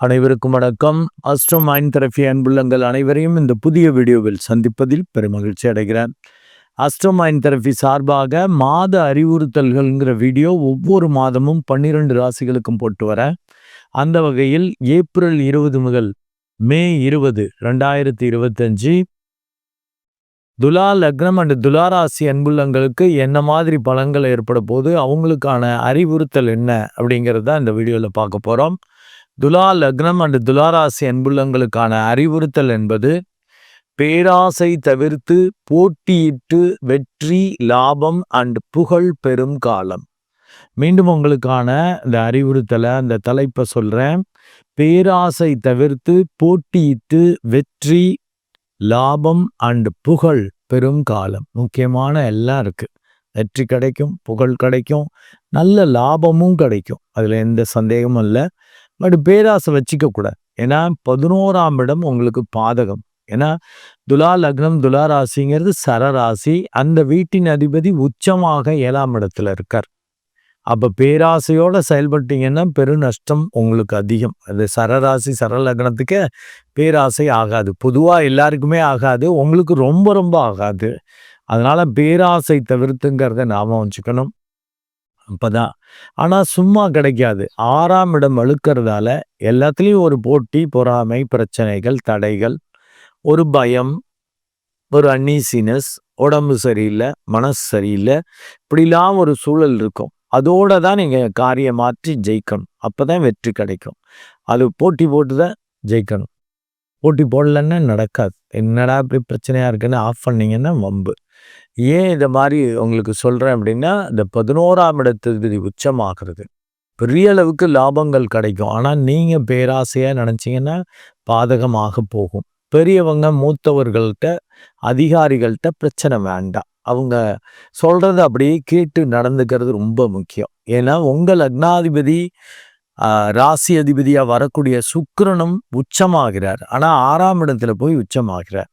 அனைவருக்கும் வணக்கம். Astro mind therapy அன்புள்ளங்கள் அனைவரையும் இந்த புதிய வீடியோவில் சந்திப்பதில் பெருமகிழ்ச்சி அடைகிறேன். அஸ்ட்ரோ மைண்ட் தெரபி சார்பாக மாத அறிவுறுத்தல்கள்ங்கிற வீடியோ ஒவ்வொரு மாதமும் பன்னிரெண்டு ராசிகளுக்கும் போட்டு வரேன் அந்த வகையில் ஏப்ரல் இருபது முதல் மே இருபது ரெண்டாயிரத்தி இருபத்தஞ்சு துலா லக்னம் அண்ட் துலாராசி அன்புள்ளங்களுக்கு என்ன மாதிரி பலன்கள் ஏற்பட போது அவங்களுக்கான அறிவுறுத்தல் என்ன அப்படிங்கிறத இந்த வீடியோவில் பார்க்க போகிறோம் துலா லக்னம் அண்டு துலாராசி அன்புள்ளங்களுக்கான அறிவுறுத்தல் என்பது பேராசை தவிர்த்து போட்டியிட்டு வெற்றி லாபம் அண்ட் புகழ் பெறும் காலம். மீண்டும் உங்களுக்கான இந்த அறிவுறுத்தலை அந்த தலைப்பை சொல்கிறேன் பேராசை தவிர்த்து போட்டியிட்டு வெற்றி லாபம் அண்ட் புகழ் பெரும் காலம். முக்கியமான எல்லாம் இருக்குது வெற்றி கிடைக்கும் புகழ் கிடைக்கும் நல்ல லாபமும் கிடைக்கும். அதில் எந்த சந்தேகமும் இல்லை. பட் பேராசை வச்சிக்க ஏன்னா பதினோராம் இடம் உங்களுக்கு பாதகம். ஏன்னா துலா லக்னம் துலா ராசிங்கிறது சரராசி அந்த வீட்டின் அதிபதி உச்சமாக ஏழாம் இடத்துல இருக்கார். அப்போ பேராசையோட செயல்பட்டீங்கன்னா பெரு நஷ்டம் உங்களுக்கு அதிகம். அது சரராசி சரலக்னத்துக்கு பேராசை ஆகாது. பொதுவாக எல்லாருக்குமே ஆகாது. உங்களுக்கு ரொம்ப ரொம்ப ஆகாது. அதனால் பேராசை தவிர்த்துங்கிறத ஞாபகம் வச்சுக்கணும். அப்பதான். ஆனால் சும்மா கிடைக்காது. ஆறாம் இடம் அழுக்கிறதால எல்லாத்துலேயும் ஒரு போட்டி பொறாமை பிரச்சனைகள் தடைகள் ஒரு பயம் ஒரு அன்னீசினஸ் உடம்பு சரியில்லை மனசு சரியில்லை இப்படிலாம் ஒரு சூழல் இருக்கும். அதோட தான் நீங்கள் காரியம் மாற்றி ஜெயிக்கணும். அப்போ தான் வெற்றி கிடைக்கும். அது போட்டி போட்டு தான் ஜெயிக்கணும். போட்டி போடலன்னா நடக்காது. என்னடா இப்படி பிரச்சனையாக இருக்குன்னு ஆஃப் பண்ணிங்கன்னா வம்பு. ஏன் இதை மாதிரி உங்களுக்கு சொல்கிறேன் அப்படின்னா இந்த பதினோராம் இடத்து உச்சமாகிறது. பெரிய அளவுக்கு லாபங்கள் கிடைக்கும். ஆனால் நீங்கள் பேராசையாக நினச்சிங்கன்னா பாதகமாக போகும். பெரியவங்க மூத்தவர்கள்ட்ட அதிகாரிகள்கிட்ட பிரச்சனை வேண்டாம். அவங்க சொல்கிறத அப்படியே கேட்டு நடந்துக்கிறது ரொம்ப முக்கியம். ஏன்னா உங்கள் லக்னாதிபதி ராசி அதிபதியாக வரக்கூடிய சுக்கரனும் உச்சமாகிறார். ஆனால் ஆறாம் இடத்துல போய் உச்சமாகிறார்.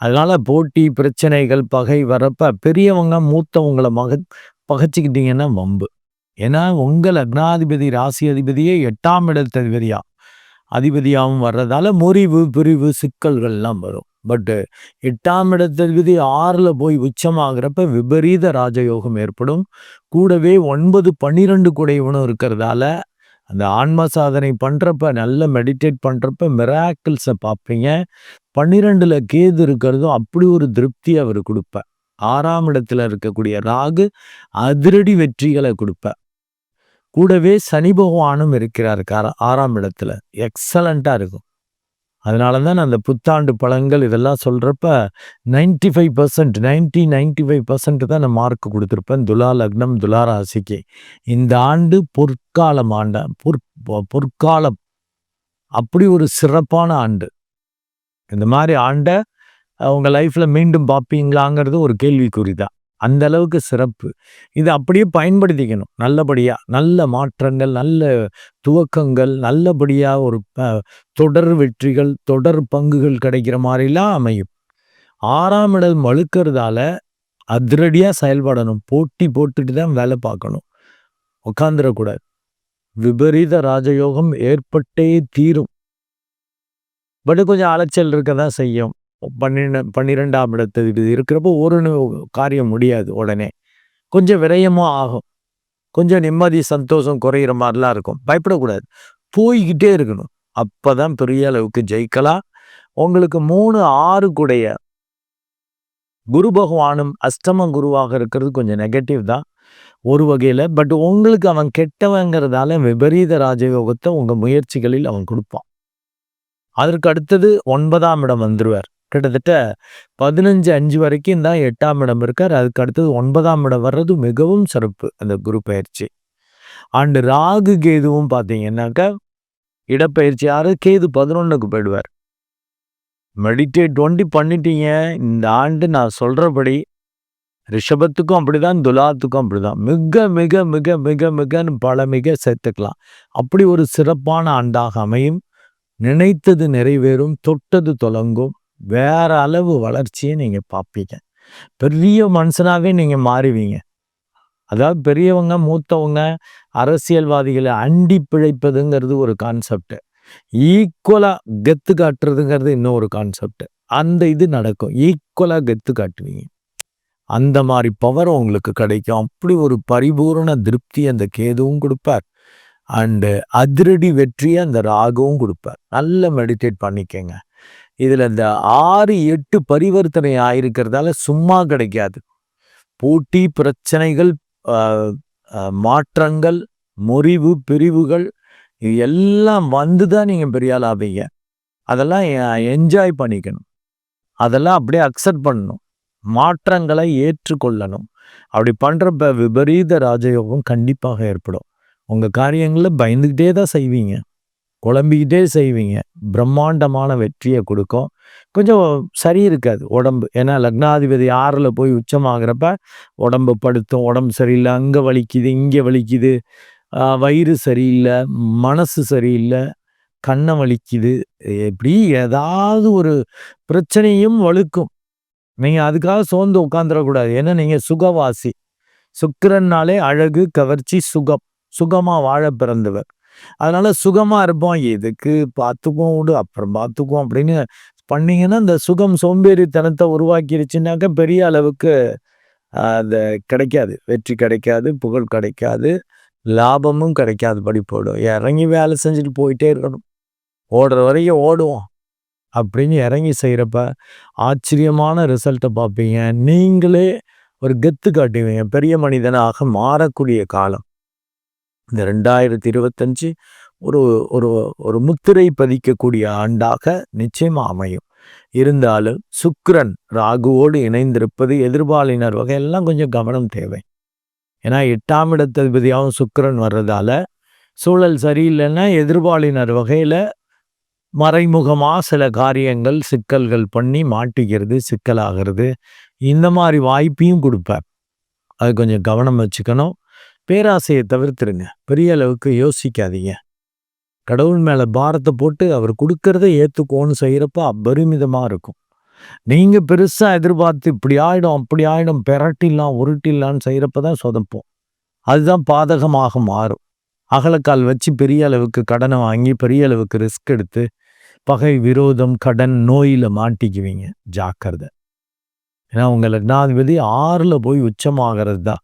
அதனால் போட்டி பிரச்சனைகள் பகை வரப்ப பெரியவங்க மூத்தவங்களை மக பகச்சிக்கிட்டீங்கன்னா வம்பு. ஏன்னா உங்கள் லக்னாதிபதி ராசி அதிபதியே எட்டாம் இடத்ததிபதியா அதிபதியாகவும் வர்றதால முறிவு பிரிவு சிக்கல்கள்லாம் வரும். பட்டு எட்டாம் இடத்ததிபதி ஆறில் போய் உச்சமாகிறப்ப விபரீத ராஜயோகம் ஏற்படும். கூடவே ஒன்பது பன்னிரெண்டு குடையவனும் இருக்கிறதால அந்த ஆன்ம சாதனை பண்ணுறப்ப நல்ல மெடிடேட் பண்ணுறப்ப மிராக்கிள்ஸை பார்ப்பீங்க. பன்னிரெண்டில் கேது இருக்கிறதும் அப்படி ஒரு திருப்தி அவர் கொடுப்பேன் ஆறாம் இடத்துல இருக்கக்கூடிய ராகு அதிரடி வெற்றிகளை கொடுப்பேன் கூடவே சனி பகவானும் இருக்கிறார் ஆறாம் இடத்துல. எக்ஸலண்ட்டாக இருக்கும். அதனால தான் அந்த புத்தாண்டு பழங்கள் இதெல்லாம் சொல்கிறப்ப ninety five percent ninety ninety five percent தான் நான் மார்க் கொடுத்துருப்பேன். துலா லக்னம் துலா ராசிக்கு. இந்த ஆண்டு பொற்காலம் ஆண்ட பொற் பொற்காலம். அப்படி ஒரு சிறப்பான ஆண்டு. இந்த மாதிரி ஆண்டை அவங்க லைஃப்பில் மீண்டும் பார்ப்பீங்களாங்கிறது ஒரு கேள்விக்குறி தான். அந்த அளவுக்கு சிறப்பு. இதை அப்படியே பயன்படுத்திக்கணும். நல்லபடியாக நல்ல மாற்றங்கள் நல்ல துவக்கங்கள் நல்லபடியாக ஒரு தொடர் வெற்றிகள் தொடர் பங்குகள் கிடைக்கிற மாதிரிலாம் அமையும். ஆறாம் இடம் மழுக்கிறதால அதிரடியாக செயல்படணும். போட்டி போட்டுட்டு தான் வேலை பார்க்கணும். உட்காந்துடக்கூடாது விபரீத ராஜயோகம் ஏற்பட்டே தீரும். பட் கொஞ்சம் அலைச்சல் இருக்க தான் செய்யும். பன்னிரெண்டு பன்னிரெண்டாம் இடத்து இது இருக்கிறப்போ ஒரு காரியம் முடியாது உடனே. கொஞ்சம் விரயமும் ஆகும். கொஞ்சம் நிம்மதி சந்தோஷம் குறையிற மாதிரிலாம் இருக்கும். பயப்படக்கூடாது. போய்கிட்டே இருக்கணும். அப்போ தான் பெரிய அளவுக்கு ஜெயிக்கலாம். உங்களுக்கு மூணு ஆறு கூடைய குரு பகவானும் அஷ்டம குருவாக இருக்கிறது கொஞ்சம் நெகட்டிவ் தான். ஒரு வகையில் பட் உங்களுக்கு அவன் கெட்டவங்கிறதால விபரீத ராஜயோகத்தை உங்கள் முயற்சிகளில் அவன் கொடுப்பான். அதற்கு அடுத்தது ஒன்பதாம் இடம் வந்துடுவார் கிட்டத்தட்ட பதினஞ்சு அஞ்சு வரைக்கும் தான் எட்டாம் இடம் இருக்கார். அதுக்கு அடுத்தது ஒன்பதாம் இடம் வர்றது மிகவும் சிறப்பு அந்த குரு பயிற்சி. அண்டு ராகு கேதுவும் பார்த்தீங்கன்னாக்கா இடப்பயிற்சி யாரு கேது பதினொன்றுக்கு போயிடுவார். மெடிடேட் ஒண்டி பண்ணிட்டீங்க. இந்த ஆண்டு நான் சொல்கிறபடி ரிஷபத்துக்கும் அப்படிதான் துலாத்துக்கும் அப்படிதான். மிக மிக மிக மிக மிகன்னு பல மிக சேர்த்துக்கலாம். அப்படி ஒரு சிறப்பான ஆண்டாக அமையும். நினைத்தது நிறைவேறும் தொட்டது தொடங்கும். வேற அளவு வளர்ச்சியை நீங்க பார்ப்பீங்க பெரிய மனுஷனாகவே நீங்க மாறுவீங்க. அதாவது பெரியவங்க மூத்தவங்க அரசியல்வாதிகளை அண்டி பிழைப்பதுங்கிறது ஒரு கான்செப்ட் ஈக்குவலா கெத்து காட்டுறதுங்கிறது இன்னொரு கான்செப்ட் அந்த இது நடக்கும். ஈக்குவலா கெத்து காட்டுவீங்க. அந்த மாதிரி பவர் உங்களுக்கு கிடைக்கும். அப்படி ஒரு பரிபூரண திருப்தி அந்த கேதுவும் கொடுப்பார். அண்டு அதிரடி வெற்றியை அந்த ராகவும் கொடுப்பார். நல்ல மெடிடேட் பண்ணிக்கங்க. இதில் இந்த ஆறு எட்டு பரிவர்த்தனை ஆயிருக்கிறதால சும்மா கிடைக்காது. போட்டி பிரச்சனைகள் மாற்றங்கள் முறிவு பிரிவுகள் இது எல்லாம் வந்து தான் நீங்கள் பெரிய ஆள் ஆவீங்க. அதெல்லாம் என்ஜாய் பண்ணிக்கணும். அதெல்லாம் அப்படியே அக்செப்ட் பண்ணணும். மாற்றங்களை ஏற்றுக்கொள்ளணும். அப்படி பண்ணுறப்ப விபரீத ராஜயோகம் கண்டிப்பாக ஏற்படும். உங்கள் காரியங்களில் பயந்துக்கிட்டே தான் செய்வீங்க. குழம்பிக்கிட்டே செய்வீங்க. பிரம்மாண்டமான வெற்றியை கொடுக்கும். கொஞ்சம் சரி இருக்காது உடம்பு. ஏன்னா லக்னாதிபதி ஆறில் போய் உச்சமாகிறப்ப உடம்பு படுத்தும் உடம்பு சரியில்லை அங்கே வலிக்குது இங்கே வலிக்குது. வயிறு சரியில்லை மனசு சரியில்லை கண்ணை வலிக்குது. எப்படி ஏதாவது ஒரு பிரச்சனையும் வலுக்கும். நீங்கள் அதுக்காக சோர்ந்து உட்காந்துடக்கூடாது ஏன்னா நீங்கள் சுகவாசி. சுக்கரன்னாலே அழகு கவர்ச்சி சுகம். சுகமாக வாழ பிறந்தவர். அதனால சுகமாக இருப்போம். எதுக்கு பார்த்துக்குவோம் விடு அப்புறம் பார்த்துக்குவோம் அப்படின்னு பண்ணீங்கன்னா இந்த சுகம் சோம்பேறித்தனத்தை உருவாக்கிருச்சுனாக்க பெரிய அளவுக்கு அந்த கிடைக்காது. வெற்றி கிடைக்காது புகழ் கிடைக்காது லாபமும் கிடைக்காது படி போடும் இறங்கி வேலை செஞ்சுட்டு போயிட்டே இருக்கணும். ஓடுற வரைக்கும் ஓடுவோம் அப்படின்னு இறங்கி செய்கிறப்ப ஆச்சரியமான ரிசல்ட்டை பார்ப்பீங்க. நீங்களே ஒரு கெத்து காட்டுவீங்க. பெரிய மனிதனாக மாறக்கூடிய காலம். இந்த ரெண்டாயிரத்தி இருபத்தஞ்சு ஒரு ஒரு ஒரு முத்திரை பதிக்கக்கூடிய ஆண்டாக நிச்சயமாக அமையும். இருந்தாலும் சுக்ரன் ராகுவோடு இணைந்திருப்பது எதிர்பாலினர் வகையெல்லாம் கொஞ்சம் கவனம் தேவை. ஏன்னா எட்டாம் இடத்ததிபதியாகவும் சுக்கரன் வர்றதால சூழல் சரியில்லைன்னா எதிர்பாலினர் வகையில் மறைமுகமாக சில காரியங்கள் சிக்கல்கள் பண்ணி மாட்டிக்கிறது சிக்கலாகிறது. இந்த மாதிரி வாய்ப்பையும் கொடுப்பேன் அது கொஞ்சம் கவனம் வச்சுக்கணும். பேராசையை தவிர்த்துருங்க. பெரிய அளவுக்கு யோசிக்காதீங்க. கடவுள் மேலே பாரத்தை போட்டு அவர் கொடுக்கறத ஏற்றுக்கோன்னு செய்கிறப்ப அபரிமிதமாக இருக்கும். நீங்கள் பெருசாக எதிர்பார்த்து இப்படி ஆகிடும் அப்படி ஆகிடும் பெரட்டிடலாம் உருட்டிலான்னு செய்கிறப்ப தான் சொதப்போம். அதுதான் பாதகமாக மாறும். அகலக்கால் வச்சு பெரிய அளவுக்கு கடனை வாங்கி பெரிய அளவுக்கு ரிஸ்க் எடுத்து பகை விரோதம் கடன் நோயில் மாட்டிக்குவீங்க. ஜாக்கிரதை. ஏன்னா உங்கள் லக்னாதிபதி ஆறில் போய் உச்சமாகிறது தான்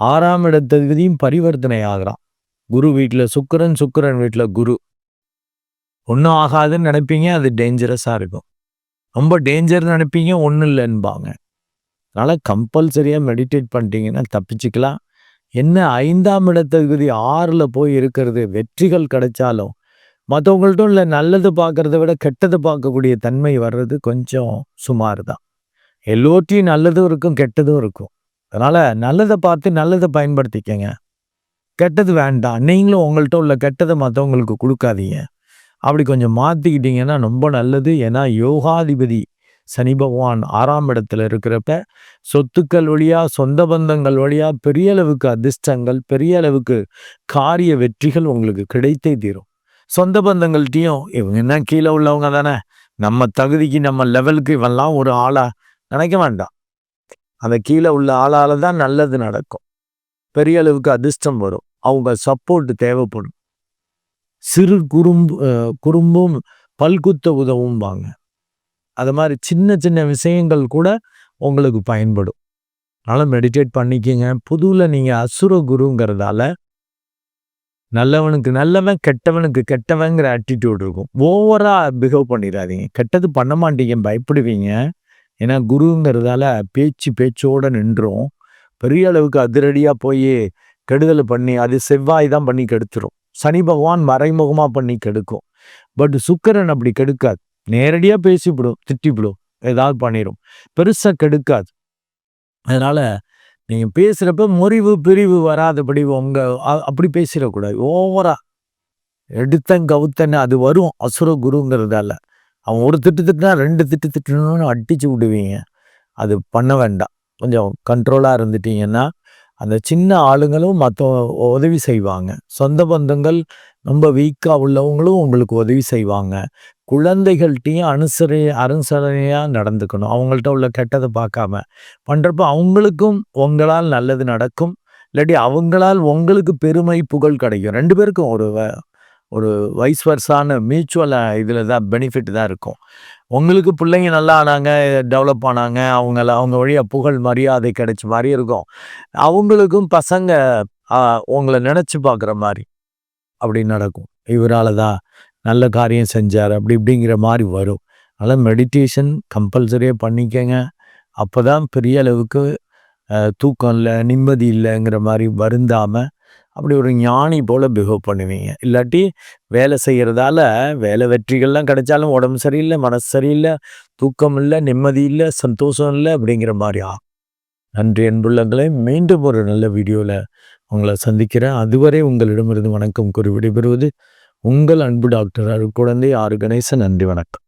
ஆறாம் இடத்ததிபதியும் பரிவர்த்தனை ஆகிறான் குரு வீட்டில் சுக்கரன் சுக்கரன் வீட்டில் குரு. ஒன்றும் ஆகாதுன்னு நினைப்பீங்க அது டேஞ்சரஸாக இருக்கும். ரொம்ப டேஞ்சர் நினைப்பீங்க ஒன்றும் இல்லைன்பாங்க. அதனால் கம்பல்சரியாக மெடிடேட் பண்ணிட்டீங்கன்னா தப்பிச்சுக்கலாம். என்ன ஐந்தாம் இடத்தகுதி ஆறில் போய் இருக்கிறது வெற்றிகள் கிடைச்சாலும் மற்றவங்கள்ட்டும் இல்லை நல்லது பார்க்குறத விட கெட்டது பார்க்கக்கூடிய தன்மை வர்றது கொஞ்சம் சுமார் தான் எல்லோற்றையும் நல்லதும் இருக்கும் கெட்டதும் இருக்கும். அதனால் நல்லதை பார்த்து நல்லதை பயன்படுத்திக்கங்க. கெட்டது வேண்டாம். நீங்களும் உங்கள்கிட்ட உள்ள கெட்டதை மற்றவங்களுக்கு கொடுக்காதீங்க. அப்படி கொஞ்சம் மாற்றிக்கிட்டீங்கன்னா ரொம்ப நல்லது. ஏன்னா யோகாதிபதி சனி பகவான் ஆறாம் இடத்துல இருக்கிறப்ப சொத்துக்கள் வழியாக சொந்த பந்தங்கள் வழியாக பெரிய அளவுக்கு அதிர்ஷ்டங்கள் பெரிய அளவுக்கு காரிய வெற்றிகள் உங்களுக்கு கிடைத்தே தீரும். சொந்த பந்தங்கள்கிட்டையும் இவங்க என்ன கீழே உள்ளவங்க தானே? நம்ம தகுதிக்கு நம்ம லெவலுக்கு இவெல்லாம் ஒரு ஆளாக நினைக்க வேண்டாம். அந்த கீழே உள்ள ஆளால் தான் நல்லது நடக்கும். பெரிய அளவுக்கு அதிர்ஷ்டம் வரும். அவங்க சப்போர்ட் தேவைப்படும். சிறு குறும்பு குறும்பும் பல்குத்த உதவும் வாங்க அது மாதிரி சின்ன சின்ன விஷயங்கள் கூட உங்களுக்கு பயன்படும். அதனால் மெடிடேட் பண்ணிக்கிங்க. புதுவில் நீங்கள் அசுர குருங்கிறதால நல்லவனுக்கு நல்லவன் கெட்டவனுக்கு கெட்டவங்கிற ஆட்டிடியூட் இருக்கும். ஓவராக பிஹேவ் பண்ணிடாதீங்க. கெட்டது பண்ண மாட்டீங்க. பயப்படுவீங்க. ஏன்னா குருங்கிறதால பேச்சு பேச்சோடு நின்றோம். பெரிய அளவுக்கு அதிரடியாக போய் கெடுதல் பண்ணி அது செவ்வாய் தான் பண்ணி கெடுத்துரும். சனி பகவான் மறைமுகமாக பண்ணி கெடுக்கும். பட் சுக்கரன் அப்படி கெடுக்காது. நேரடியாக பேசிவிடும் திட்டிவிடும் ஏதாவது பண்ணிடும் பெருசாக கெடுக்காது. அதனால் நீங்கள் பேசுகிறப்ப முறிவு பிரிவு வராதபடி உங்கள் அப்படி பேசிடக்கூடாது. ஓவரா எடுத்தன் கவுத்தன்னு அது வரும். அசுர குருங்கிறதால. அவன் ஒரு திட்டு திட்டுனா ரெண்டு திட்டு திட்டணும்னு அடித்து விடுவீங்க. அது பண்ண வேண்டாம். கொஞ்சம் கண்ட்ரோலாக இருந்துட்டீங்கன்னா அந்த சின்ன ஆளுங்களும் மற்ற உதவி செய்வாங்க. சொந்த பந்தங்கள் ரொம்ப வீக்காக உள்ளவங்களும் உங்களுக்கு உதவி செய்வாங்க. குழந்தைகள்கிட்டையும் அனுசரி அனுசரணையாக நடந்துக்கணும். அவங்கள்ட்ட உள்ள கெட்டதை பார்க்காம. பண்ணுறப்ப அவங்களுக்கும் உங்களால் நல்லது நடக்கும். இல்லாட்டி அவங்களால் உங்களுக்கு பெருமை புகழ் கிடைக்கும். ரெண்டு பேருக்கும் ஒரு ஒரு வைஸ் வர்ஸான மியூச்சுவல் இதில் தான் பெனிஃபிட் தான் இருக்கும். உங்களுக்கு பிள்ளைங்க நல்லா ஆனாங்க டெவலப் ஆனாங்க அவங்கள அவங்க வழியாக புகழ் மரியாதை கிடைச்ச மாதிரி இருக்கும். அவங்களுக்கும் பசங்க உங்களை நினச்சி பார்க்குற மாதிரி அப்படி நடக்கும். இவரால் தான் நல்ல காரியம் செஞ்சார் அப்படி இப்படிங்கிற மாதிரி வரும். அதனால் மெடிடேஷன் கம்பல்சரியாக பண்ணிக்கங்க. அப்போ தான் பெரிய அளவுக்கு தூக்கம் இல்லை நிம்மதி இல்லைங்கிற மாதிரி வருந்தாமல் அப்படி ஒரு ஞானி போல் பிஹேவ் பண்ணுவீங்க. இல்லாட்டி வேலை செய்கிறதால வேலை வெற்றிகள்லாம் கிடைச்சாலும் உடம்பு சரியில்லை மனசு சரியில்லை தூக்கம் இல்லை நிம்மதி இல்லை சந்தோஷம் இல்லை அப்படிங்கிற மாதிரி ஆகும். நன்றி அன்புள்ளங்களே மீண்டும் ஒரு நல்ல வீடியோவில் உங்களை சந்திக்கிறேன். அதுவரை உங்களிடமிருந்து வணக்கம் கூறி விடைபெறுவது உங்கள் அன்பு டாக்டர் அருட்குழந்தை ஆறு கணேசன். நன்றி வணக்கம்.